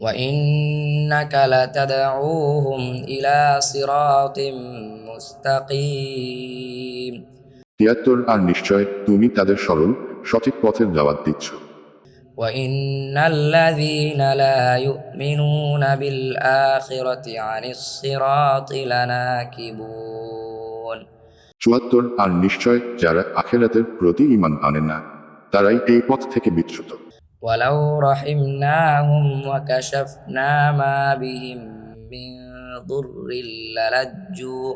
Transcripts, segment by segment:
وإنك لتدعوهم إلى صراط مستقيم তিয়াত্তর আর নিশ্চয় তুমি তাদের সরল সঠিক পথের দাওয়াত দিচ্ছ وإن الذين لا يؤمنون بالآخرة عن الصراط لناكبون চুয়াত্তর আর নিশ্চয় যারা আখেরাতের প্রতি ইমান আনে না তারাই এই পথ থেকে বিচ্যুত ولو رحمناهم وكشفنا ما بهم من ضر للجوا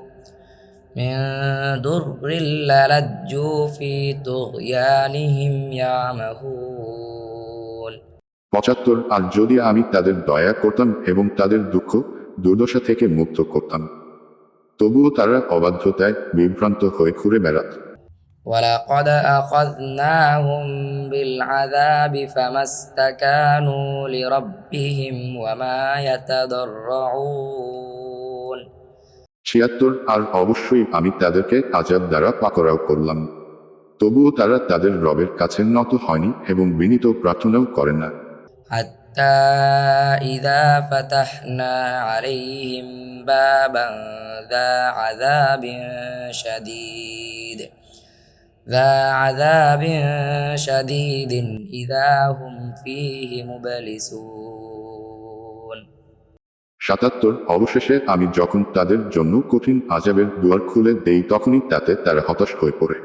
من ضر للجوا في طغيانهم يعمهون পঁচাত্তর আর যদি আমি তাদের দয়া করতাম এবং তাদের দুঃখ দুর্দশা থেকে মুক্ত করতাম তবুও তারা অবাধ্যতায় বিভ্রান্ত হয়ে ঘুরে বেড়াত ولقد أخذناهم بالعذاب فما استكانوا لربهم وما يتضرعون ছিয়াত্তর আর অবশ্যই আমি তাদেরকে আজাব দ্বারা পাকড়াও করলাম তবুও তারা তাদের রবের কাছে নত হয়নি এবং বিনীত প্রার্থনাও করে না حتى إذا فتحنا عليهم بابا ذا عذاب شديد ذا عذاب شديد إذا هم فيه مبلسون সাতাত্তর অবশেষে আমি যখন তাদের জন্য কঠিন আজাবের দুয়ার খুলে দেই তখনই তাতে তারা হতাশ হয়ে পড়ে